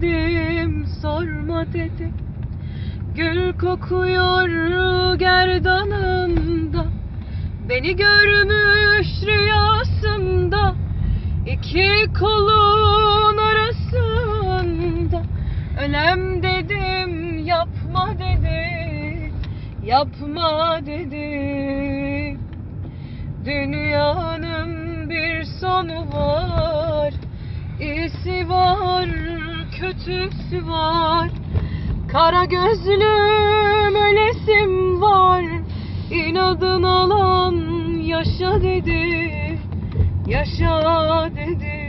Dedim sorma dedim Gül kokuyor gerdanında. Beni görmüş rüyasında. İki kolun arasında. Ölem dedim yapma dedi. Yapma dedi. Dünyanın bir sonu var İyisi var kötüsü var. Kara gözlüm ölesim var. İnadın alan yaşa dedi Yaşa dedi